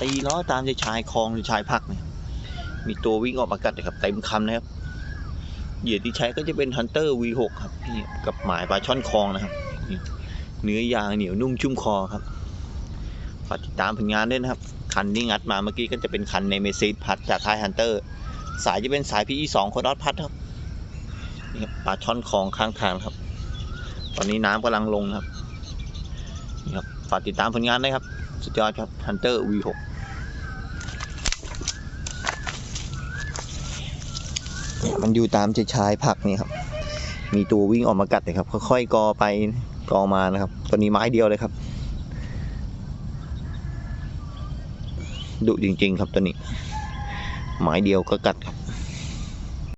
ตีล้อตามชายชายคลองหรือชายพักเนี่ยมีตัววิ่งออกมากัดเลยครับเต็มคำนะครับ เหยื่อที่ใช้ก็จะเป็น Hunter V6 ครับี่กับหมายปลาช่อนคลองนะครับ เนื้อยางเหนียวนุ่มชุ่มคอครับฝากติดตามผลงานด้วยนะครับ คันที่งัดมาเมื่อกี้ก็จะเป็นคันในเมซิสพัดจากค่าย Hunter สายจะเป็นสาย PE 2โคดอสพัดครับนี่ครับปลาช่อนคลองข้างทางครับ ตอนนี้น้ำกำลังลงครับ ฝากติดตามผลงานด้ครับ สุดยอดครับ Hunter V6 มันอยู่ตามชายชายผักนี่ครับ มีตัววิ่งออกมากัดเลยครับ ค่อยๆกอไปกอมานะครับ ตัวนี้ไม้เดียวเลยครับ ดุจริง ๆ ครับตัวนี้ ไม้เดียวก็กัดครับ